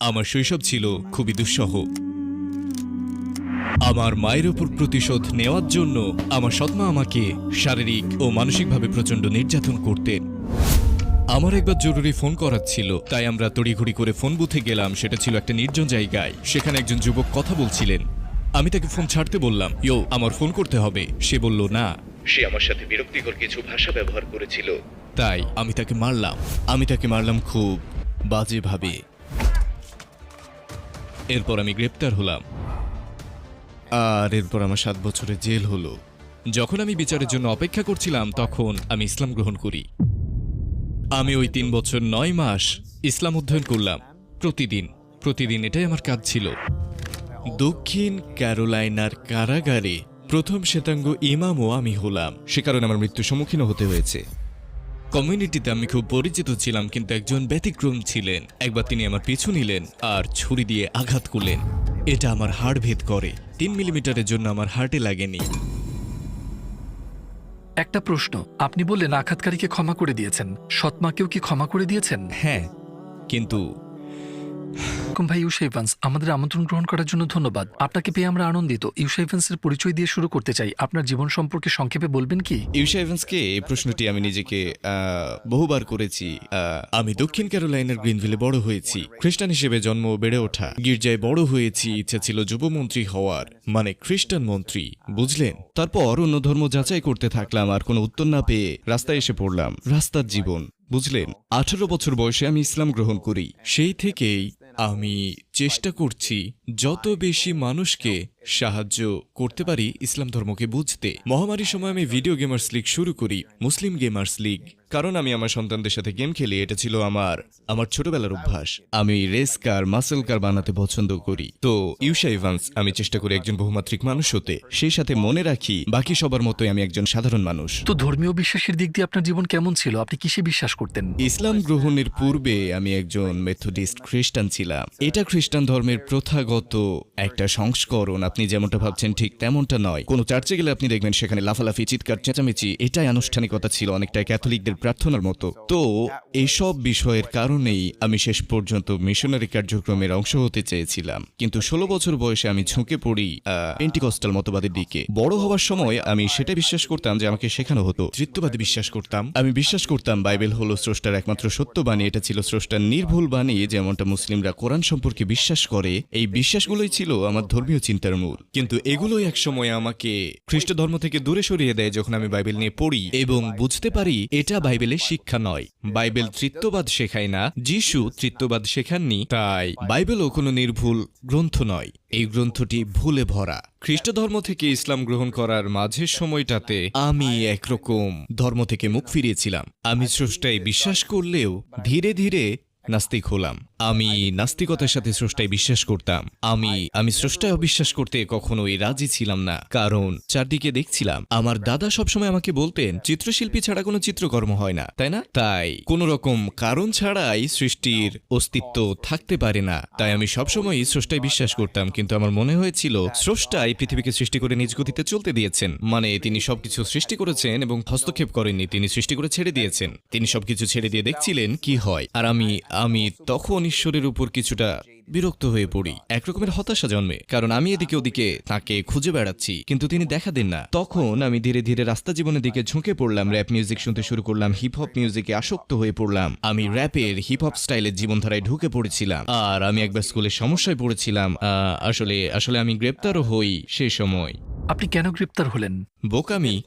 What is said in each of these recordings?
আমার শৈশব ছিল খুবই দুঃসহ। আমার মায়ের ওপর প্রতিশোধ নেওয়ার জন্য আমার সৎমা আমাকে শারীরিক ও মানসিকভাবে প্রচণ্ড নির্যাতন করতেন। আমার একবার জরুরি ফোন করার ছিল তাই আমরা তড়িঘড়ি করে ফোন বুথে গেলাম সেটা ছিল একটা নির্জন জায়গায়। সেখানে একজন যুবক কথা বলছিলেন। আমি তাকে ফোন ছাড়তে বললাম ইয়ো আমার ফোন করতে হবে। সে বলল না। সে আমার সাথে বিরক্তিকর কিছু ভাষা ব্যবহার করেছিল। তাই আমি তাকে মারলাম। আমি তাকে মারলাম খুব বাজেভাবে। এরপর আমি গ্রেপ্তার হলাম। আর এরপর আমার সাত বছরের জেল হলো। যখন আমি বিচারের জন্য অপেক্ষা করছিলাম তখন আমি ইসলাম গ্রহণ করি। আমি ওই তিন বছর নয় মাস ইসলাম অধ্যয়ন করলাম। প্রতিদিন প্রতিদিন এটাই আমার কাজ ছিল। দক্ষিণ ক্যারোলাইনার কারাগারে প্রথম শ্বেতাঙ্গ ইমামও আমি হলাম। সে কারণে আমার মৃত্যু সম্মুখীন হতে হয়েছে। কমিউনিটিতে আমি খুব পরিচিত ছিলাম কিন্তু একজন ব্যতিক্রম ছিলেন। একবার তিনি আমার পিছু নিলেন আর ছুরি দিয়ে আঘাত করলেন। এটা আমার হাড় ভেদ করে। তিন মিলিমিটারের জন্য আমার হার্টে লাগেনি। একটা প্রশ্ন। আপনি বললেন আঘাতকারীকে ক্ষমা করে দিয়েছেন। সৎমাকেও কি ক্ষমা করে দিয়েছেন? হ্যাঁ কিন্তু ভাই ইউসাইভান্স আমাদের আমন্ত্রণ গ্রহণ করার জন্য ধন্যবাদ। আপনাকে পেয়ে আমরা আনন্দিত। ইউসাইভান্সের পরিচয় দিয়ে শুরু করতে চাই। আপনার জীবন সম্পর্কে সংক্ষেপে বলবেন কি? ইউশা এই প্রশ্নটি আমি নিজেকে বহুবার করেছি। আমি দক্ষিণ ক্যারোলাইনার গ্রিনভিলে বড় হয়েছি। খ্রিস্টান হিসেবে জন্ম বেড়ে ওঠা। গির্জায় বড় হয়েছি, ইচ্ছা ছিল যুবমন্ত্রী হওয়ার মানে খ্রিস্টান মন্ত্রী, বুঝলেন? তারপর অন্য ধর্ম যাচাই করতে থাকলাম, আর কোনো উত্তর না পেয়ে রাস্তায় এসে পড়লাম। রাস্তার জীবন, বুঝলেন? আঠারো বছর বয়সে আমি ইসলাম গ্রহণ করি। সেই থেকেই a mi চেষ্টা করছি যত বেশি মানুষকে সাহায্য করতে পারি ইসলাম ধর্মকে বুঝতে। মহামারীর সময় আমি ভিডিও গেমার্স লিগ শুরু করি মুসলিম গেমার্স লিগ কারণ আমি আমার সন্তানদের সাথে গেম খেলি এটা ছিল আমার আমার ছোটবেলার অভ্যাস। আমি রেস কার মাসেল কার বানাতে পছন্দ করি। তো ইউশা ইভান্স আমি চেষ্টা করি একজন বহুমাত্রিক মানুষ হতে। সেই সাথে মনে রাখি বাকি সবার মতোই আমি একজন সাধারণ মানুষ। তো ধর্মীয় বিশ্বাসের দিক দিয়ে আপনার জীবন কেমন ছিল? আপনি কিসে বিশ্বাস করতেন? ইসলাম গ্রহণের পূর্বে আমি একজন মেথোডিস্ট খ্রিস্টান ছিলাম। এটা খ্রিস্টান ধর্মের প্রথাগত একটা সংস্করণ, আপনি যেমনটা ভাবছেন ঠিক তেমনটা নয়। কোনো চার্চে গেলে আপনি দেখবেন সেখানে লাফালাফি, চিৎকার, চেঁচামেচি, এটাই আনুষ্ঠানিকতা ছিল অনেকটা ক্যাথলিকদের প্রার্থনার মতো। তো এইসব বিষয়ের কারণেই আমি শেষ পর্যন্ত মিশনারি কার্যক্রমের অংশ হতে চেয়েছিলাম। কিন্তু ষোলো বছর বয়সে আমি ঝুঁকে পড়ি পেন্টিকস্টাল মতবাদের দিকে। বড় হওয়ার সময় আমি সেটা বিশ্বাস করতাম যে আমাকে শেখানো হতো। তৃত্ববাদী বিশ্বাস করতাম। আমি বিশ্বাস করতাম বাইবেল হলো স্রষ্টার একমাত্র সত্য বাণী, এটা ছিল স্রষ্টার নির্ভুল বাণী, যেমনটা মুসলিমরা কোরআন সম্পর্কে বিশ্বাস করে, এই বিশ্বাসগুলোই ছিল আমার ধর্মীয় চিন্তার মূল। কিন্তু এগুলোই একসময় আমাকে খ্রিস্ট ধর্ম থেকে দূরে সরিয়ে দেয় যখন আমি বাইবেল নিয়ে পড়ি এবং বুঝতে পারি এটা বাইবেলের শিক্ষা নয়। বাইবেল তৃত্ববাদ শেখায় না, যিশু তৃত্ববাদ শেখাননি, তাই বাইবেলও কোনো নির্ভুল গ্রন্থ নয়। এই গ্রন্থটি ভুলে ভরা। খ্রিস্ট ধর্ম থেকে ইসলাম গ্রহণ করার মাঝের সময়টাতে আমি একরকম ধর্ম থেকে মুখ ফিরিয়েছিলাম। আমি স্রষ্টায় বিশ্বাস করলেও ধীরে ধীরে নাস্তিক হলাম। আমি নাস্তিকতার সাথে স্রষ্টায় বিশ্বাস করতাম। আমি আমি স্রষ্টায় অবিশ্বাস করতে কখনোই রাজি ছিলাম না। কারণ চারদিকে দেখছিলাম, আমার দাদা সবসময় আমাকে বলতেন, চিত্রশিল্পী ছাড়া কোনো চিত্রকর্ম হয় না। তাই না? তাই কোনো রকম কারণ ছাড়াই সৃষ্টির অস্তিত্ব থাকতে পারে না। তাই আমি সবসময়ই স্রষ্টায় বিশ্বাস করতাম, কিন্তু আমার মনে হয়েছিল স্রষ্টাই পৃথিবীকে সৃষ্টি করে নিজ গতিতে চলতে দিয়েছেন। মানে তিনি সবকিছু সৃষ্টি করেছেন এবং হস্তক্ষেপ করেননি, তিনি সৃষ্টি করে ছেড়ে দিয়েছেন। তিনি সবকিছু ছেড়ে দিয়ে দেখছিলেন কি হয়। আর আমি আমি তখন ঈশ্বরের উপর কিছুটা বিরক্ত হয়ে পড়ি। একরকমের হতাশা জন্মে, কারণ আমি এদিকে ওদিকে তাকে খুঁজে বেড়াচ্ছি, কিন্তু তিনি দেখা দেন না। তখন আমি ধীরে ধীরে রাস্তা জীবনের দিকে ঝুঁকে পড়লাম, র্যাপ মিউজিক শুনতে শুরু করলাম হিপ হপ মিউজিকে আসক্ত হয়ে পড়লাম। আমি র্যাপের হিপ হপ স্টাইলের জীবনধারায় ঢুকে পড়েছিলাম। আর আমি একবার স্কুলে সমস্যায় পড়েছিলাম। আসলে আসলে আমি গ্রেপ্তারও হই সে সময়। আপনি কেন গ্রেপ্তার হলেন? বোকামি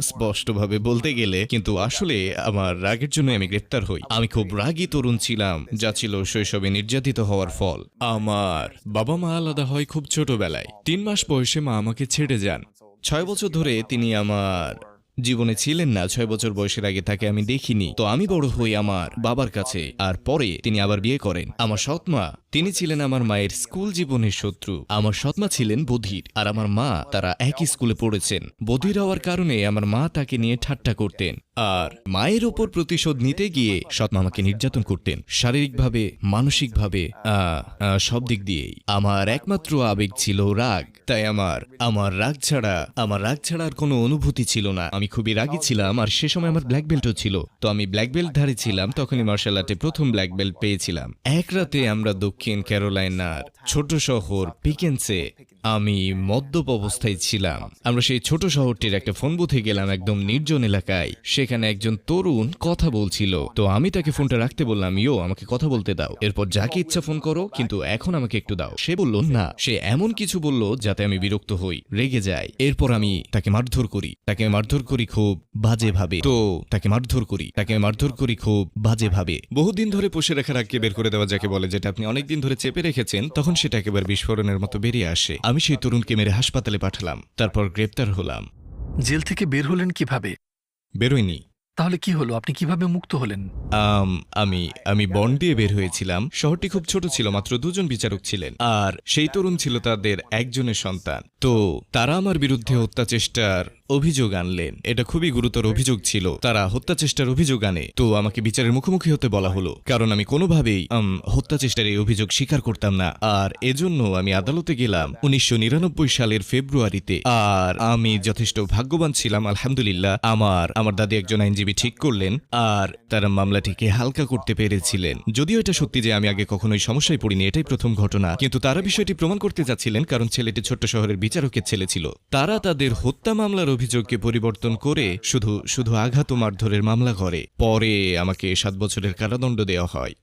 স্পষ্টভাবে বলতে গেলে কিন্তু আসলে আমার রাগের জন্য আমি গ্রেপ্তার হই। আমি খুব রাগী তরুণ ছিলাম, যা ছিল শৈশবে নির্যাতিত হওয়ার ফল। আমার বাবা মা আলাদা হয় খুব ছোটবেলায়। তিন মাস বয়সে মা আমাকে ছেড়ে যান। ছয় বছর ধরে তিনি আমার জীবনে ছিলেন না, ছয় বছর বয়সের আগে তাকে আমি দেখিনি। তো আমি বড় হই আমার বাবার কাছে, আর পরে তিনি আবার বিয়ে করেন। আমার সৎমা, তিনি ছিলেন আমার মায়ের স্কুল জীবনের শত্রু। আমার সৎমা ছিলেন বধির, আর আমার মা তারা একই স্কুলে পড়েছেন। বধির হওয়ার কারণে আমার মা তাকে নিয়ে ঠাট্টা করতেন। আর মায়ের ওপর প্রতিশোধ নিতে গিয়ে সৎমা আমাকে নির্যাতন করতেন। শারীরিকভাবে, মানসিকভাবে সব দিক দিয়েই। আমার একমাত্র আবেগ ছিল রাগ। তাই আমার আমার রাগ ছাড়া, আমার রাগ ছাড়া আর কোনো অনুভূতি ছিল না। আমি খুবই রাগী ছিলাম আর সে সময় আমার ব্ল্যাক বেল্টও ছিল। তো আমি ব্ল্যাক বেল্ট ধারে ছিলাম, তখনই মার্শাল আর্টে প্রথম ব্ল্যাক বেল্ট পেয়েছিলাম। এক রাতে আমরা দক্ষিণ ক্যারোলাইনার ছোট শহর পিকেন্সে আমি মদ্যপ অবস্থায় ছিলাম। আমরা সেই ছোট শহরটির একটা ফোন বুথে গেলাম একদম নির্জন এলাকায়। সেখানে একজন তরুণ কথা বলছিল। তো আমি তাকে ফোনটা রাখতে বললাম, ইয়ো, আমাকে কথা বলতে দাও। এরপর যাকে ইচ্ছা ফোন করো, কিন্তু এখন আমাকে একটু দাও। সে বলল, না। সে এমন কিছু বলল যাতে আমি বিরক্ত হই, রেগে যাই। এরপর আমি তাকে মারধর করি। তাকে মারধর করি খুব বাজে ভাবে তো তাকে মারধর করি। তাকে মারধর করি খুব বাজে ভাবে বহুদিন ধরে পুষে রাখার আগে বের করে দেওয়া যাকে বলে, যেটা আপনি অনেকদিন ধরে চেপে রেখেছেন, তখন সেটা একেবারে বিস্ফোরণের মতো বেরিয়ে আসে। আমি সেই তরুণকে মেরে হাসপাতালে পাঠালাম তারপর গ্রেপ্তার হলাম। জেল থেকে বের হলেন কীভাবে? বেরোয়নি। তাহলে কি হলো? আপনি কীভাবে মুক্ত হলেন? আম, আমি আমি বন্ড দিয়ে বের হয়েছিলাম। শহরটি খুব ছোট ছিল মাত্র দুজন বিচারক ছিলেন। আর সেই তরুণ ছিল তাদের একজনের সন্তান। তো তারা আমার বিরুদ্ধে হত্যা চেষ্টার অভিযোগ আনলেন। এটা খুবই গুরুতর অভিযোগ ছিল। তারা হত্যা চেষ্টার অভিযোগ আনে। তো আমাকে বিচারের মুখোমুখি হতে বলা হলো। কারণ আমি কোনোভাবেই হত্যা চেষ্টার এই অভিযোগ স্বীকার করতাম না। আর এজন্য আমি আদালতে গেলাম উনিশশো সালের ফেব্রুয়ারিতে। আর আমি যথেষ্ট ভাগ্যবান ছিলাম, আলহামদুলিল্লাহ। আমার আমার দাদি একজন আইনজীবী ঠিক করলেন। আর তারা মামলাটিকে হালকা করতে পেরেছিলেন। যদিও এটা সত্যি যে আমি আগে কখনোই সমস্যায় পড়িনি, এটাই প্রথম ঘটনা। কিন্তু তারা বিষয়টি প্রমাণ করতে যাচ্ছিলেন কারণ ছেলেটি ছোট্ট শহরের বিচারকের ছেলে ছিল। তারা তাদের হত্যা মামলার অভিযোগকে পরিবর্তন করে শুধু শুধু আঘাত ও মারধরের মামলা করে। পরে আমাকে সাত বছরের কারাদণ্ড দেওয়া হয়।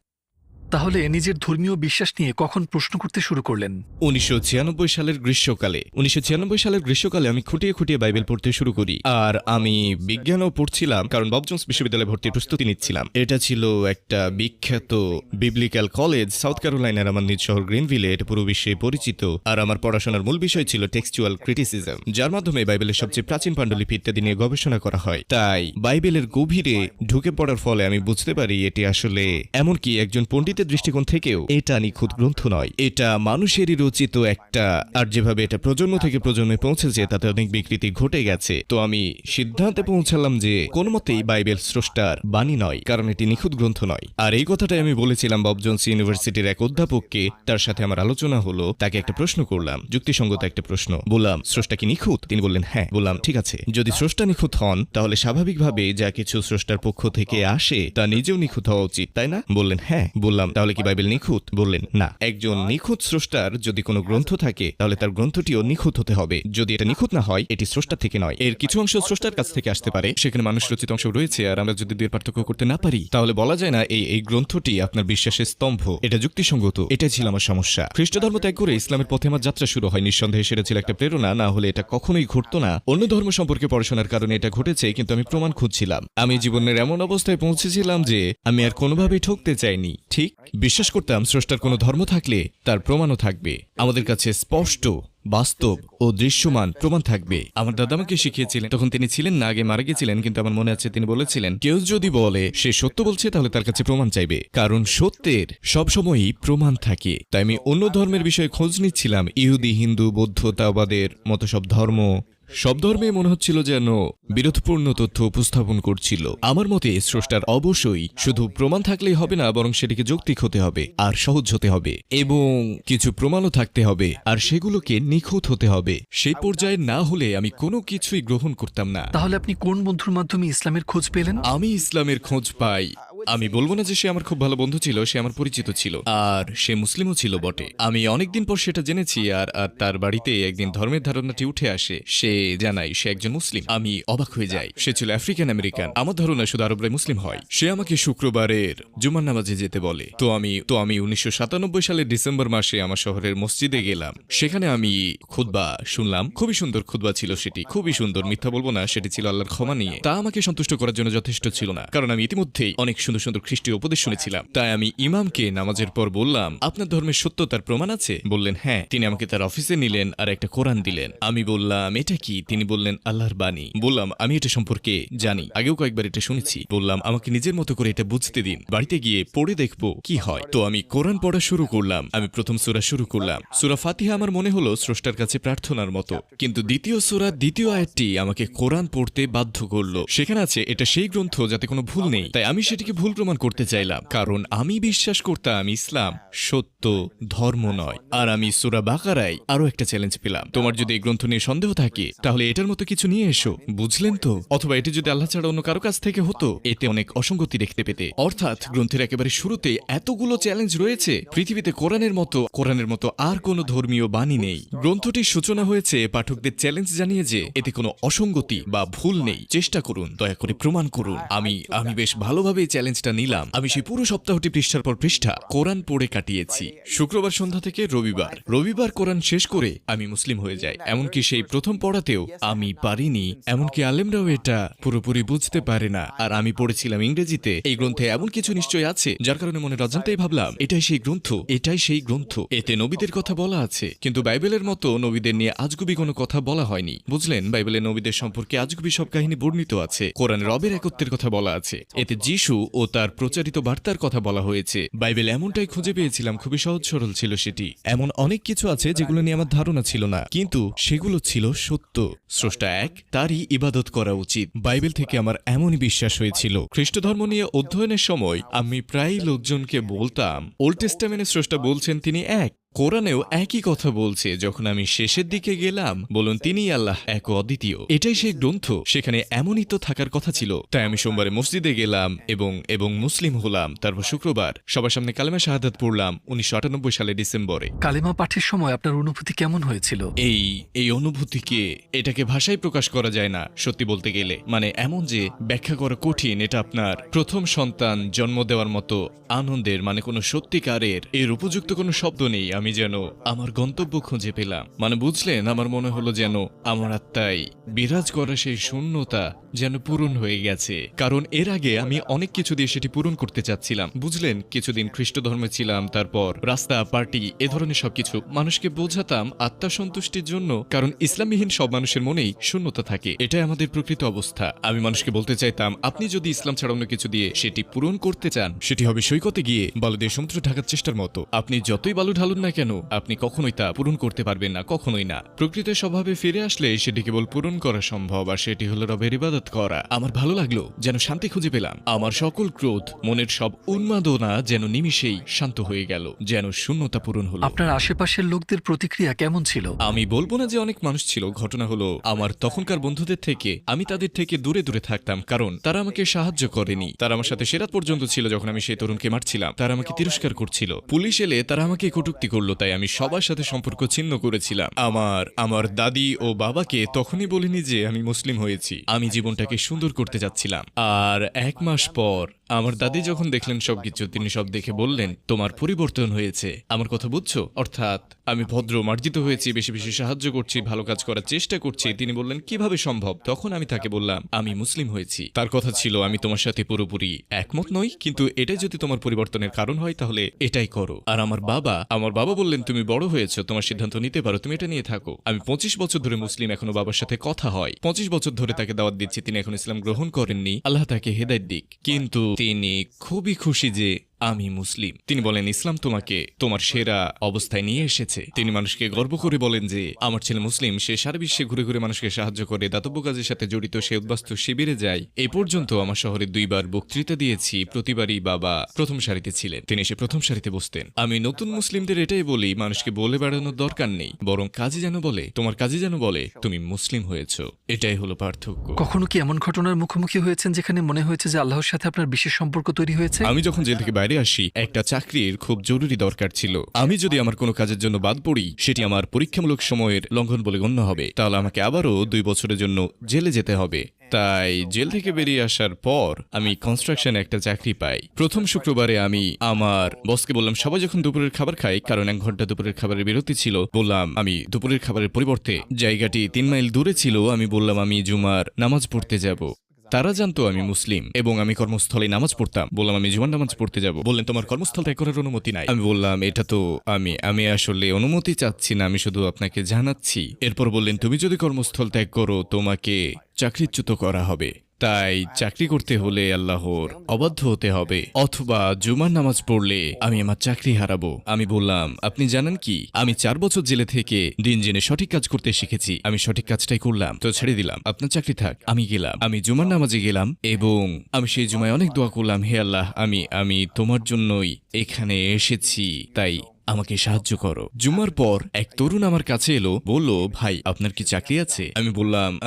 তাহলে নিজের ধর্মীয় বিশ্বাস নিয়ে কখন প্রশ্ন করতে শুরু করলেন? উনিশশো ছিয়ানব্বই সালের গ্রীষ্মকালে। উনিশশো ছিয়ানব্বই সালের গ্রীষ্মকালে আমি খুঁটিয়ে খুঁটিয়ে বাইবেল পড়তে শুরু করি। আর আমি বিজ্ঞানও পড়ছিলাম, কারণ বব জোন্স বিশ্ববিদ্যালয়ে ভর্তির প্রস্তুতি নিচ্ছিলাম। এটা ছিল একটা বিখ্যাত বিবলিক্যাল কলেজ, সাউথ ক্যারোলাইনার আমার নিজ শহর গ্রিনভিলে। এটা পুরো বিশ্বে পরিচিত। আর আমার পড়াশোনার মূল বিষয় ছিল টেক্সচুয়াল ক্রিটিসিজম, যার মাধ্যমে বাইবেলের সবচেয়ে প্রাচীন পাণ্ডুলিপি ইত্যাদি নিয়ে গবেষণা করা হয়। তাই বাইবেলের গভীরে ঢুকে পড়ার ফলে আমি বুঝতে পারি এটি আসলে এমনকি একজন পণ্ডিতের দৃষ্টিকোণ থেকেও এটা নিখুঁত গ্রন্থ নয়। এটা মানুষেরই রচিত একটা, আর যেভাবে এটা প্রজন্ম থেকে প্রজন্মে পৌঁছেছে, তাতে অনেক বিকৃতি ঘটে গেছে। তো আমি সিদ্ধান্তে পৌঁছালাম যে কোন মতেই বাইবেল স্রষ্টার বাণী নয়, কারণ এটি নিখুঁত গ্রন্থ নয়। আর এই কথাটাই আমি বলেছিলাম বব জোন্স ইউনিভার্সিটির এক অধ্যাপককে। তার সাথে আমার আলোচনা হলো, তাকে একটা প্রশ্ন করলাম, যুক্তিসঙ্গত একটা প্রশ্ন। বললাম, স্রষ্টা কি নিখুঁত? তিনি বললেন হ্যাঁ। বললাম, ঠিক আছে। যদি স্রষ্টা নিখুঁত হন, তাহলে স্বাভাবিকভাবে যা কিছু স্রষ্টার পক্ষ থেকে আসে, তা নিজেও নিখুঁত হওয়া উচিত, তাই না? বললেন হ্যাঁ। বললাম তাহলে কি বাইবেল নিখুঁত? বললেন, না। একজন নিখুঁত স্রষ্টার যদি কোনো গ্রন্থ থাকে, তাহলে তার গ্রন্থটিও নিখুঁত হতে হবে। যদি এটা নিখুঁত না হয়, এটি স্রষ্টা থেকে নয়। এর কিছু অংশ স্রষ্টার কাছ থেকে আসতে পারে। সেখানে মানুষ রচিত অংশ রয়েছে, আর আমরা যদি দুই পার্থক্য করতে না পারি, তাহলে বলা যায় না, এই এই গ্রন্থটি আপনার বিশ্বাসের স্তম্ভ। এটা যুক্তিসঙ্গত। এটাই ছিল আমার সমস্যা। খ্রিস্ট ধর্ম ত্যাগ করে ইসলামের পথে আমার যাত্রা শুরু হয়। নিঃসন্দেহে সেটা ছিল একটা প্রেরণা। না হলে এটা কখনোই ঘটতো না। অন্য ধর্ম সম্পর্কে পড়াশোনার কারণে এটা ঘটেছে, কিন্তু আমি প্রমাণ খুঁজছিলাম। আমি জীবনের এমন অবস্থায় পৌঁছেছিলাম যে, আমি আর কোনোভাবেই ঠকতে চাইনি। ঠিক বিশ্বাস করতাম স্রষ্টার কোনো ধর্ম থাকলে তার প্রমাণও থাকবে। আমাদের কাছে স্পষ্ট, বাস্তব ও দৃশ্যমান প্রমাণ থাকবে। আমার দাদা আমাকে শিখিয়েছিলেন, তখন তিনি ছিলেন না, আগে মারা গেছিলেন কিন্তু আমার মনে আছে তিনি বলেছিলেন, কেউ যদি বলে, সে সত্য বলছে, তাহলে তার কাছে প্রমাণ চাইবে। কারণ সত্যের সবসময়ই প্রমাণ থাকে। তাই আমি অন্য ধর্মের বিষয়ে খোঁজ নিচ্ছিলাম। ইহুদি, হিন্দু, বৌদ্ধ, তাওবাদের মতো সব ধর্ম সব ধর্মে মনে হচ্ছিল যেন বিরোধপূর্ণ তথ্য উপস্থাপন করছিল। আমার মতে স্রষ্টার অবশ্যই শুধু প্রমাণ থাকলেই হবে না বরং সেটিকে যৌক্তিক হতে হবে আর সহজ হতে হবে এবং কিছু প্রমাণও থাকতে হবে আর সেগুলোকে নিখুঁত হতে হবে। সেই পর্যায়ে না হলে আমি কোনো কিছুই গ্রহণ করতাম না। তাহলে আপনি কোন বন্ধুর মাধ্যমে ইসলামের খোঁজ পেলেন? আমি ইসলামের খোঁজ পাই। আমি বলব না যে সে আমার খুব ভালো বন্ধু ছিল, সে আমার পরিচিত ছিল। আর সে মুসলিমও ছিল বটে। আমি অনেকদিন পর সেটা জেনেছি, আর আর তার বাড়িতে একদিন ধর্মের ধারণাটি উঠে আসে। সে জানাই সে একজন মুসলিম। আমি অবাক হয়ে যাই। সে ছিল আফ্রিকান আমেরিকান। আমার ধারণা শুধু আরবরাই মুসলিম হয়। সে আমাকে শুক্রবারের জুমার নামাজে যেতে বলে। তো আমি তো আমি উনিশশো সাতানব্বই সালের ডিসেম্বর মাসে আমার শহরের মসজিদে গেলাম। সেখানে আমি খুতবা শুনলাম। খুবই সুন্দর খুতবা ছিল সেটি। খুবই সুন্দর, মিথ্যা বলব না, সেটি ছিল আল্লাহর ক্ষমা নিয়ে। তা আমাকে সন্তুষ্ট করার জন্য যথেষ্ট ছিল না। কারণ আমি ইতিমধ্যেই অনেক সুন্দর সুন্দর খ্রিস্টীয় উপদেশ শুনেছিলাম। তাই আমি ইমামকে নামাজের পর বললাম, আপনার ধর্মের সত্যতার প্রমাণ আছে? বললেন হ্যাঁ। তিনি আমাকে তার অফিসে নিলেন আর একটা কোরআন দিলেন। আমি বললাম, এটা কি? তিনি বললেন, আল্লাহর বাণী। বললাম, আমি এটা সম্পর্কে জানি। আগেও কয়েকবার এটা শুনেছি। বললাম, আমাকে নিজের মতো করে এটা বুঝতে দিন। বাড়িতে গিয়ে পড়ে দেখব কি হয়। তো আমি কোরআন পড়া শুরু করলাম। আমি প্রথম সুরা শুরু করলাম। সুরা ফাতিহা আমার মনে হলো স্রষ্টার কাছে প্রার্থনার মতো। কিন্তু দ্বিতীয় সুরা, দ্বিতীয় আয়াতটি আমাকে কোরআন পড়তে বাধ্য করল। সেখানে আছে, এটা সেই গ্রন্থ যাতে কোনো ভুল নেই। তাই আমি সেটিকে ভুল প্রমাণ করতে চাইলাম, কারণ আমি বিশ্বাস করতাম ইসলাম সত্য, ধর্ম নয়। আর আমি সুরা বাকারাই আরও একটা চ্যালেঞ্জ পেলাম। তোমার যদি এই গ্রন্থ নিয়ে সন্দেহ থাকে, তাহলে এটার মতো কিছু নিয়ে এসো, বুঝলেন তো? অথবা এটি যদি আল্লাহ ছাড়া অন্য কারও কাছ থেকে হতো, এতে অনেক অসঙ্গতি দেখতে পেতে। অর্থাৎ গ্রন্থের একেবারে শুরুতে এতগুলো চ্যালেঞ্জ রয়েছে, পৃথিবীতে কোরআনের মতো কোরআনের মতো আর কোনো ধর্মীয় বাণী নেই। গ্রন্থটির সূচনা হয়েছে, পাঠকদের চ্যালেঞ্জ জানিয়ে যে, এতে কোনো অসঙ্গতি বা ভুল নেই। চেষ্টা করুন, দয়া করে প্রমাণ করুন। আমি আমি বেশ ভালোভাবে এই চ্যালেঞ্জটা নিলাম। আমি সেই পুরো সপ্তাহটি পৃষ্ঠার পর পৃষ্ঠা কোরআন পড়ে কাটিয়েছি। শুক্রবার সন্ধ্যা থেকে রবিবার। রবিবার কোরআন শেষ করে আমি মুসলিম হয়ে যাই। এমনকি সেই প্রথম পড়াতেও আমি পারিনি। এমনকি আলেমরাও এটা পুরোপুরি বুঝতে পারে না। আর আমি পড়েছিলাম ইংরেজিতে। এই গ্রন্থে এমন কিছু নিশ্চয় আছে, যার কারণে মনে অজান্তেই ভাবলাম, এটাই সেই গ্রন্থ, এটাই সেই গ্রন্থ। এতে নবীদের কথা বলা আছে। কিন্তু বাইবেলের মতো নবীদের নিয়ে আজগুবি কোনো কথা বলা হয়নি। বুঝলেন? বাইবেলে নবীদের সম্পর্কে আজগুবি সব কাহিনী বর্ণিত আছে। কোরআন রবের একত্বের কথা বলা আছে। এতে যিশু ও তার প্রচারিত বার্তার কথা বলা হয়েছে। বাইবেল এমনটাই খুঁজে পেয়েছিলাম, খুবই সহজ সরল ছিল সেটি। এমন অনেক কিছু আছে যেগুলো নিয়ে আমার ধারণা ছিল না, কিন্তু সেগুলো ছিল সত্য। স্রষ্টা এক, তারই ইবাদত করা উচিত। বাইবেল থেকে আমার এমনই বিশ্বাস হয়েছিল। খ্রিস্ট ধর্ম নিয়ে অধ্যয়নের সময় আমি প্রায় লোকজনকে বলতাম, ওল্ড টেস্টামেন্টের স্রষ্টা বলছেন তিনি এক কোরআনেও একই কথা বলছে যখন আমি শেষের দিকে গেলাম বলুন তিনিই আল্লাহ এক অদ্বিতীয়। এটাই সেই গ্রন্থ। সেখানে এমনই তো থাকার কথা ছিল। তাই আমি সোমবারে মসজিদে গেলাম এবং এবং মুসলিম হলাম। তারপর শুক্রবার সবার সামনে কালেমা শাহাদাত পড়লাম উনিশশো আটানব্বই সালে ডিসেম্বরে। কালেমা পাঠের সময় আপনার অনুভূতি কেমন হয়েছিল? এই এই অনুভূতিকে এটাকে ভাষায় প্রকাশ করা যায় না সত্যি বলতে গেলে। মানে এমন যে ব্যাখ্যা করা কঠিন এটা আপনার প্রথম সন্তান জন্ম দেওয়ার মতো আনন্দের মানে কোনো সত্যিকারের এর উপযুক্ত কোনো শব্দ নেই। আমি যেন আমার গন্তব্য খুঁজে পেলাম। মানে বুঝলেন, আমার মনে হলো যেন আমার আত্মায় বিরাজ করা সেই শূন্যতা যেন পূরণ হয়ে গেছে। কারণ এর আগে আমি অনেক কিছু দিয়ে সেটি পূরণ করতে চাচ্ছিলাম। বুঝলেন, কিছুদিন খ্রিস্ট ধর্মে ছিলাম, তারপর রাস্তা, পার্টি, এ ধরনের সবকিছু। মানুষকে বোঝাতাম আত্মা সন্তুষ্টির জন্য, কারণ ইসলামবিহীন সব মানুষের মনেই শূন্যতা থাকে। এটাই আমাদের প্রকৃত অবস্থা। আমি মানুষকে বলতে চাইতাম, আপনি যদি ইসলাম ছাড়া অন্য কিছু দিয়ে সেটি পূরণ করতে চান, সেটি হবে সৈকতে গিয়ে বালুদের সমুদ্র ঢাকার চেষ্টার মতো। আপনি যতই বালু ঢালুন না কেন? আপনি কখনোই তা পূরণ করতে পারবেন না কখনোই না। প্রকৃত স্বভাবে ফিরে আসলে সেটি কেবল পূরণ করা সম্ভব আর সেটি হলো রবের ইবাদত করা। আমার ভালো লাগল যেন শান্তি খুঁজে পেলাম। আমার সকল ক্রোধ মনের সব উন্মাদনা যেন নিমিষেই শান্ত হয়ে গেল যেন শূন্যতা পূরণ হলো। আপনার আশেপাশের লোকদের প্রতিক্রিয়া কেমন ছিল? আমি বলব না যে অনেক মানুষ ছিল ঘটনা হলো আমার তখনকার বন্ধুদের থেকে আমি তাদের থেকে দূরে দূরে থাকতাম কারণ তারা আমাকে সাহায্য করেনি। তারা আমার সাথে সেরাত পর্যন্ত ছিল যখন আমি সেই তরুণকে মারছিলাম। তারা আমাকে তিরস্কার করছিল। পুলিশ এলে তারা আমাকে কটুক্তি করল। তাই আমি সবার সাথে সম্পর্ক ছিন্ন করেছিলাম। আমার আমার দাদি ও বাবাকে তখনই বলিনি যে আমি মুসলিম হয়েছি। আমি জীবনটাকে সুন্দর করতে যাচ্ছিলাম আর এক মাস পর আমার দাদি যখন দেখলেন সবকিছু, তিনি সব দেখে বললেন, তোমার পরিবর্তন হয়েছে। আমার কথা বুঝছ? অর্থাৎ, আমি ভদ্র, মার্জিত হয়েছি, বেশি বেশি সাহায্য করছি, ভালো কাজ করার চেষ্টা করছি। তিনি বললেন, কীভাবে সম্ভব? তখন আমি তাকে বললাম, আমি মুসলিম হয়েছি। তার কথা ছিল, আমি তোমার সাথে পুরোপুরি একমত নই, কিন্তু এটাই যদি তোমার পরিবর্তনের কারণ হয়, তাহলে এটাই করো। আর আমার বাবা আমার বাবা বললেন, তুমি বড় হয়েছো, তোমার সিদ্ধান্ত নিতে পারো, তুমি এটা নিয়ে থাকো। আমি পঁচিশ বছর ধরে মুসলিম, এখনও বাবার সাথে কথা হয়। পঁচিশ বছর ধরে তাকে দাওয়াত দিচ্ছি, তিনি এখন ইসলাম গ্রহণ করেননি। আল্লাহ তাকে হেদায়ত দিক। কিন্তু তিনি খুবই খুশি যে আমি মুসলিম। তিনি বলেন ইসলাম তোমাকে তোমার সেরা অবস্থায় নিয়ে এসেছে। তিনি মানুষকে গর্ব করে বলেন যে আমার ছেলে মুসলিম সে সারা বিশ্বে ঘুরে ঘুরে মানুষকে সাহায্য করে দাতব্য কাজের সাথে জড়িত সে উদ্বাস্তু শিবিরে যায়। এই পর্যন্ত আমার শহরে দুইবার বক্তৃতা দিয়েছি প্রতিবারই বাবা প্রথম সারিতে ছিলেন। তিনি এসে প্রথম সারিতে বসতেন। আমি নতুন মুসলিমদের এটাই বলি মানুষকে বলে বেড়ানোর দরকার নেই বরং কাজে যেন বলে তোমার কাজে যেন বলে তুমি মুসলিম হয়েছ। এটাই হলো পার্থক্য। কখনো কি এমন ঘটনার মুখোমুখি হয়েছেন যেখানে মনে হয়েছে যে আল্লাহর সাথে আপনার বিশেষ সম্পর্ক তৈরি হয়েছে? আমি যখন জেল থেকে বাইরে আসি, একটা চাকরির খুব জরুরি দরকার ছিল। আমি যদি আমার কোনো কাজের জন্য বাদ পড়ি, সেটি আমার পরীক্ষামূলক সময়ের লঙ্ঘন বলে গণ্য হবে। তাহলে আমাকে আবারও দুই বছরের জন্য জেলে যেতে হবে। তাই জেল থেকে বেরিয়ে আসার পর আমি কনস্ট্রাকশনে একটা চাকরি পাই। প্রথম শুক্রবারে আমি আমার বসকে বললাম, সবাই যখন দুপুরের খাবার খাই কারণ এক ঘণ্টা দুপুরের খাবারের বিরতি ছিল, বললাম, আমি দুপুরের খাবারের পরিবর্তে জায়গাটি তিন মাইল দূরে ছিল, আমি বললাম, আমি জুমার নামাজ পড়তে যাব। তারা জানতো আমি মুসলিম এবং আমি কর্মস্থলে নামাজ পড়তাম। বললাম, আমি জীবন নামাজ পড়তে যাব। বললেন, তোমার কর্মস্থল ত্যাগ করার অনুমতি নাই। আমি বললাম, এটা তো আমি আমি আসলে অনুমতি চাচ্ছি না, আমি শুধু আপনাকে জানাচ্ছি। এরপর বললেন, তুমি যদি কর্মস্থল ত্যাগ করো, তোমাকে চাকরিচ্যুত করা হবে। তাই চাকরি করতে হলে আল্লাহর অবাধ্য হতে হবে। অথবা জুমার নামাজ পড়লে আমি আমার চাকরি হারাবো। আমি বললাম, আপনি জানেন কি? আমি চার বছর জেলে থেকে দিন জেনে সঠিক কাজ করতে শিখেছি। আমি সঠিক কাজটাই করলাম। তো ছেড়ে দিলাম। আপনার চাকরি থাক। আমি গেলাম। আমি জুমার নামাজে গেলাম এবং আমি সেই জুমায় অনেক দোয়া করলাম, হে আল্লাহ, আমি আমি তোমার জন্যই এখানে এসেছি। তাই আমাকে সাহায্য করো। জুমার পর এক তরুণ আমার কাছে এলো, বলল, ভাই, আপনার কি চাকরি আছে? আমি বললাম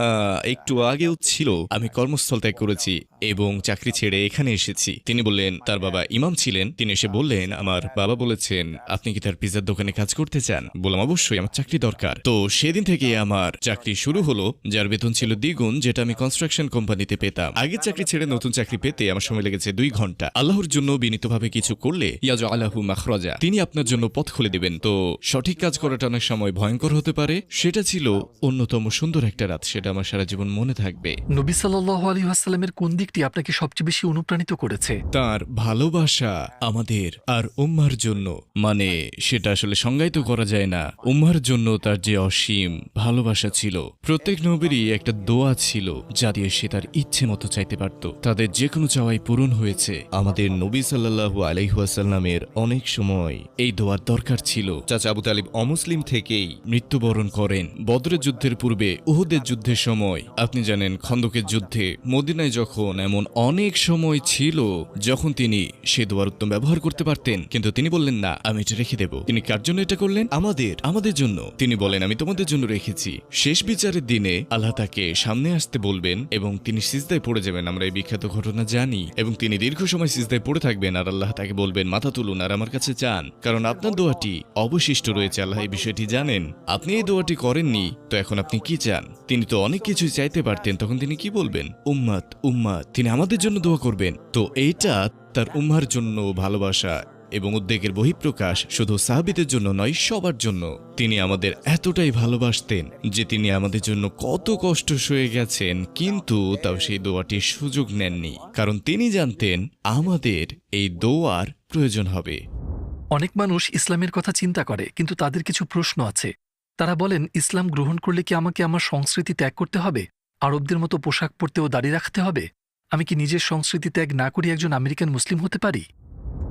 একটু আগেও ছিল। আমি কর্মস্থল ত্যাগ করেছি এবং চাকরি ছেড়ে এখানে এসেছি। তিনি বললেন, তার বাবা ইমাম ছিলেন। তিনি এসে বললেন, আমার বাবা বলেছেন, আপনি কি তার পিজার দোকানে কাজ করতে চান? বললাম, অবশ্যই, আমার চাকরি দরকার। তো সেদিন থেকে আমার চাকরি শুরু হলো, যার বেতন ছিল দ্বিগুণ, যেটা আমি কনস্ট্রাকশন কোম্পানিতে পেতাম। আগের চাকরি ছেড়ে নতুন চাকরি পেতে আমার সময় লেগেছে দুই ঘণ্টা। আল্লাহর জন্য বিনীতভাবে কিছু করলে ইয়াজ আল্লাহু মাখরাজা। তিনি আপনার জন্য পথ খুলে দিবেন। তো সঠিক কাজ করাটা অনেক সময় ভয়ঙ্কর হতে পারে। সেটা ছিল অন্যতম সুন্দর একটা রাত সেটা আমার সারা জীবন মনে থাকবে। নবী সাল্লাহ আলী আসাল্লামের কোন দিকটি আপনাকে সবচেয়ে বেশি অনুপ্রাণিত করেছে? তার ভালোবাসা আমাদের আর উম্মার জন্য। মানে সেটা আসলে সংজ্ঞায়িত করা যায় না। উম্মার জন্য তার যে অসীম ভালোবাসা ছিল প্রত্যেক নবীরই একটা দোয়া ছিল যা দিয়ে সে তার ইচ্ছে মতো চাইতে পারত। তাদের যে কোনো চাওয়াই পূরণ হয়েছে। আমাদের নবী সাল্লাল্লাহু আলাইহাসাল্লামের অনেক সময় এই দোয়ার দরকার ছিল। চাচা আবু তালিব অমুসলিম থেকেই মৃত্যুবরণ করেন। বদরের যুদ্ধের পূর্বে উহুদের যুদ্ধের সময়। আপনি জানেন খন্দকের যুদ্ধে মদিনায় যখন এমন অনেক সময় ছিল যখন তিনি সে দোয়ার উত্তম ব্যবহার করতে পারতেন। কিন্তু তিনি বললেন না আমি এটা রেখে দেব। তিনি কার জন্য এটা করলেন? আমাদের আমাদের জন্য। তিনি বলেন আমি তোমাদের জন্য রেখেছি। শেষ বিচারের দিনে আল্লাহ তাকে সামনে আসতে বলবেন এবং তিনি সিজদায় পড়ে যাবেন। আমরা এই বিখ্যাত ঘটনা জানি এবং তিনি দীর্ঘ সময় সিজদায় পড়ে থাকবেন আর আল্লাহ তাকে বলবেন মাথা তুলুন আর আমার কাছে চান কারণ আপনার দোয়াটি অবশিষ্ট রয়েছে, আল্লাহ এই বিষয়টি জানেন। আপনি এই দোয়াটি করেননি, তো এখন আপনি কি চান? তিনি তো অনেক কিছুই চাইতে পারতেন, তখন তিনি কি বলবেন? উম্মাত উম্মাত, তিনি আমাদের জন্য দোয়া করবেন। তো এইটা তার উম্মার জন্য ভালোবাসা এবং উদ্বেগের বহিঃপ্রকাশ শুধু সাহাবিদের জন্য নয়, সবার জন্য। তিনি আমাদের এতটাই ভালোবাসতেন যে তিনি আমাদের জন্য কত কষ্ট সয়ে গেছেন, কিন্তু তাও সেই দোয়াটির সুযোগ নেননি। কারণ তিনি জানতেন আমাদের এই দোয়ার প্রয়োজন হবে। অনেক মানুষ ইসলামের কথা চিন্তা করে, কিন্তু তাদের কিছু প্রশ্ন আছে। তারা বলেন, ইসলাম গ্রহণ করলে কি আমাকে আমার সংস্কৃতি ত্যাগ করতে হবে? আরবদের মতো পোশাক পরতে ও দাড়ি রাখতে হবে? আমি কি নিজের সংস্কৃতি ত্যাগ না করে একজন আমেরিকান মুসলিম হতে পারি?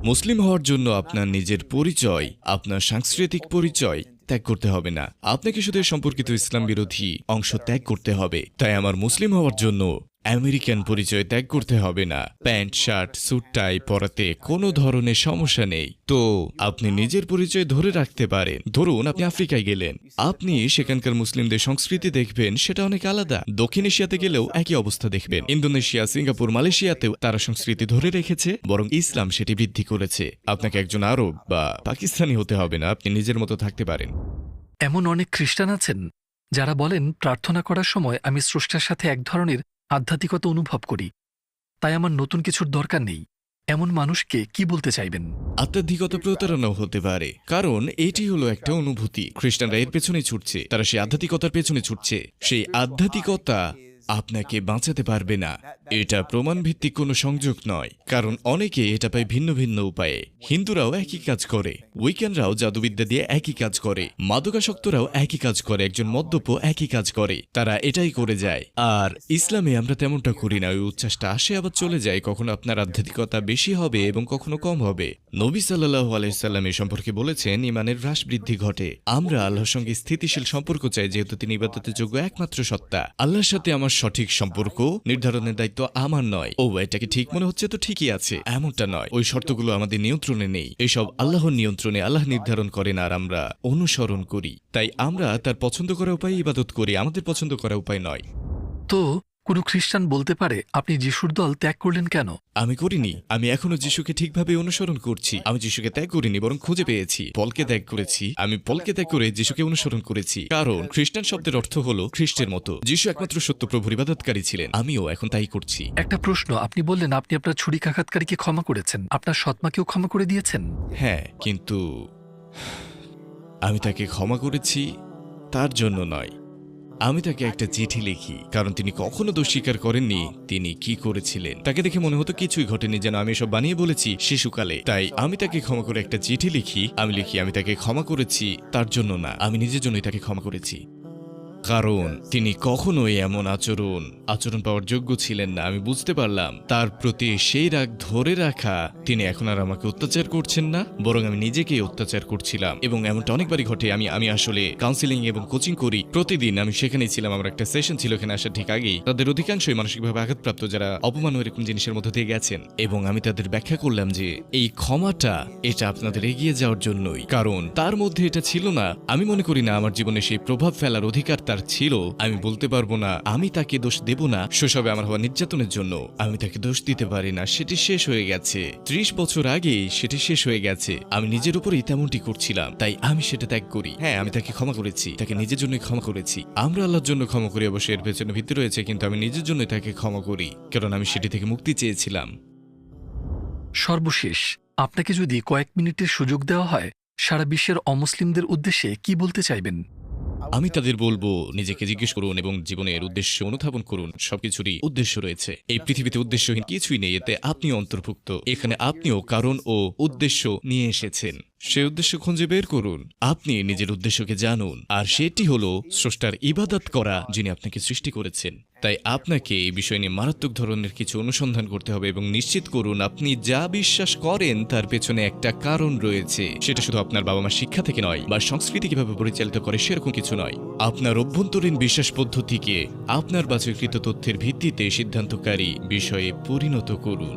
মুসলিম হওয়ার জন্য আপনার নিজের পরিচয়, আপনার সাংস্কৃতিক পরিচয় ত্যাগ করতে হবে না। আপনাকে শুধু সম্পর্কিত ইসলাম বিরোধী অংশ ত্যাগ করতে হবে। তাই আমার মুসলিম হওয়ার জন্য আমেরিকান পরিচয় ত্যাগ করতে হবে না। প্যান্ট, শার্ট, স্যুট, টাই পরাতে কোনো ধরনের সমস্যা নেই। তো আপনি নিজের পরিচয় ধরে রাখতে পারেন। ধরুন, আপনি আফ্রিকায় গেলেন। আপনি সেখানকার মুসলিমদের সংস্কৃতি দেখবেন, সেটা অনেক আলাদা। দক্ষিণ এশিয়াতে গেলেও একই অবস্থা দেখবেন। ইন্দোনেশিয়া, সিঙ্গাপুর, মালয়েশিয়াতেও তারা সংস্কৃতি ধরে রেখেছে, বরং ইসলাম সেটি বৃদ্ধি করেছে। আপনাকে একজন আরব বা পাকিস্তানি হতে হবে না, আপনি নিজের মতো থাকতে পারেন। এমন অনেক খ্রিস্টান আছেন, যারা বলেন, প্রার্থনা করার সময় আমি স্রষ্টার সাথে এক ধরনের আধ্যাত্মিকতা অনুভব করি, তাই আমার নতুন কিছুর দরকার নেই। এমন মানুষকে কি বলতে চাইবেন? আধ্যাত্মিকতা প্রতারণাও হতে পারে, কারণ এটি হলো একটা অনুভূতি। খ্রিস্টানরা এর পেছনে ছুটছে, তারা সেই আধ্যাত্মিকতার পেছনে ছুটছে। সেই আধ্যাত্মিকতা আপনাকে বাঁচাতে পারবে না। এটা প্রমাণ ভিত্তিক কোনো সংযোগ নয়, কারণ অনেকে এটা পায় ভিন্ন ভিন্ন উপায়ে। হিন্দুরাও একই কাজ করে উইকেন্ডরাও জাদুবিদ্যা দিয়ে একই কাজ করে, মাদকাসক্তরাও একই কাজ করে, একজন মদ্যপ একই কাজ করে, তারা এটাই করে যায়। আর ইসলামে আমরা তেমনটা করি না, ওই উচ্ছ্বাসটা আসে আবার চলে যায়, কখনো আপনার আধ্যাত্মিকতা বেশি হবে এবং কখনো কম হবে। নবী সাল্লাহ আলাইসাল্লাম এ সম্পর্কে বলেছেন, ইমানের হ্রাস বৃদ্ধি ঘটে। আমরা আল্লাহর সঙ্গে স্থিতিশীল সম্পর্ক চাই, যেহেতু তিনি ইবাদতের যোগ্য একমাত্র সত্তা। আল্লাহর সাথে আমার সঠিক সম্পর্ক নির্ধারণের দায়িত্ব আমার নয়। ও এটাকে ঠিক মনে হচ্ছে? তো ঠিকই আছে। এমনটা নয়। ওই শর্তগুলো আমাদের নিয়ন্ত্রণে নেই। এসব আল্লাহর নিয়ন্ত্রণে আল্লাহ নির্ধারণ করেন আর আমরা অনুসরণ করি। তাই আমরা তার পছন্দ করা উপায় ইবাদত করি। আমাদের পছন্দ করা উপায় নয়। তো কোনো খ্রিস্টান বলতে পারে আপনি যিশুর দল ত্যাগ করলেন কেন? আমি করিনি। আমি এখনও যিশুকে ঠিকভাবে অনুসরণ করছি। আমি যিশুকে ত্যাগ করিনি বরং খুঁজে পেয়েছি। পলকে ত্যাগ করেছি। আমি পলকে ত্যাগ করে যিশুকে অনুসরণ করেছি। কারণ খ্রিস্টান শব্দের অর্থ হলো খ্রিস্টের মতো। যিশু একমাত্র সত্য প্রভুর ইবাদতকারী ছিলেন। আমিও এখন তাই করছি। একটা প্রশ্ন আপনি বললেন আপনি আপনার ছুরিকাঘাতকারীকে ক্ষমা করেছেন। আপনার সৎমাকেও ক্ষমা করে দিয়েছেন? হ্যাঁ কিন্তু আমি তাকে ক্ষমা করেছি তার জন্য নয়। আমি তাকে একটা চিঠি লিখি, কারণ তিনি কখনো দোষ স্বীকার করেননি। তিনি কি করেছিলেন? তাকে দেখে মনে হতো কিছুই ঘটেনি, যেন আমি এসব বানিয়ে বলেছি শিশুকালে। তাই আমি তাকে ক্ষমা করে একটা চিঠি লিখি। আমি লিখি, আমি তাকে ক্ষমা করেছি, তার জন্য না। আমি নিজের জন্যই তাকে ক্ষমা করেছি। কারণ তিনি কখনোই এমন আচরণ আচরণ পাওয়ার যোগ্য ছিলেন না, আমি বুঝতে পারলাম। তার প্রতি সেই রাগ ধরে রাখা, তিনি এখন আর আমাকে অত্যাচার করছেন না, বরং আমি নিজেকে অত্যাচার করছিলাম। এবং এমনটা অনেকবারই ঘটে, আমি আমি আসলে কাউন্সিলিং এবং কোচিং করি। প্রতিদিন আমি সেখানেই ছিলাম, আমার একটা সেশন ছিল এখানে আসার ঠিক আগেই। তাদের অধিকাংশই মানসিকভাবে আঘাতপ্রাপ্ত, যারা অপমান এরকম জিনিসের মধ্যে দিয়ে গেছেন। এবং আমি তাদের ব্যাখ্যা করলাম যে, এই ক্ষমাটা, এটা আপনাদের এগিয়ে যাওয়ার জন্যই। কারণ তার মধ্যে এটা ছিল না, আমি মনে করি না আমার জীবনে সেই প্রভাব ফেলার অধিকার তার ছিল, আমি বলতে পারব না, আমি তাকে দোষ দেব না, শৈশবে আমার হওয়া নির্যাতনের জন্য। আমি তাকে দোষ দিতে পারি না, সেটি শেষ হয়ে গেছে। ত্রিশ বছর আগেই সেটি শেষ হয়ে গেছে। আমি নিজের উপরেই তেমনটি করছিলাম, তাই আমি সেটা ত্যাগ করি। হ্যাঁ আমি তাকে ক্ষমা করেছি, তাকে নিজের জন্যই ক্ষমা করেছি। আমরা আল্লাহর জন্য ক্ষমা করি অবশ্যই এর পেছনে ভিত্তি রয়েছে, কিন্তু আমি নিজের জন্যই তাকে ক্ষমা করি কারণ আমি সেটি থেকে মুক্তি চেয়েছিলাম। সর্বশেষ, আপনাকে যদি কয়েক মিনিটের সুযোগ দেওয়া হয়, সারা বিশ্বের অমুসলিমদের উদ্দেশ্যে কি বলতে চাইবেন? আমি তাদের বলব, নিজেকে জিজ্ঞেস করুন এবং জীবনের উদ্দেশ্য অনুধাবন করুন। সবকিছুরই উদ্দেশ্য রয়েছে। এই পৃথিবীতে উদ্দেশ্যহীন কিছুই নেই, এতে আপনিও অন্তর্ভুক্ত। এখানে আপনিও কারণ ও উদ্দেশ্য নিয়ে এসেছেন। সে উদ্দেশ্য খুঁজে বের করুন। আপনি নিজের উদ্দেশ্যকে জানুন। আর সেটি হলো স্রষ্টার ইবাদত করা, যিনি আপনাকে সৃষ্টি করেছেন। তাই আপনাকে এই বিষয় নিয়ে মারাত্মক ধরনের কিছু অনুসন্ধান করতে হবে এবং নিশ্চিত করুন, আপনি যা বিশ্বাস করেন তার পেছনে একটা কারণ রয়েছে। সেটা শুধু আপনার বাবা মা শিক্ষা থেকে নয়, বা সংস্কৃতি কীভাবে পরিচালিত করে সেরকম কিছু নয়। আপনার অভ্যন্তরীণ বিশ্বাস পদ্ধতিকে আপনার বাছাইকৃত তথ্যের ভিত্তিতে সিদ্ধান্তকারী বিষয়ে পরিণত করুন।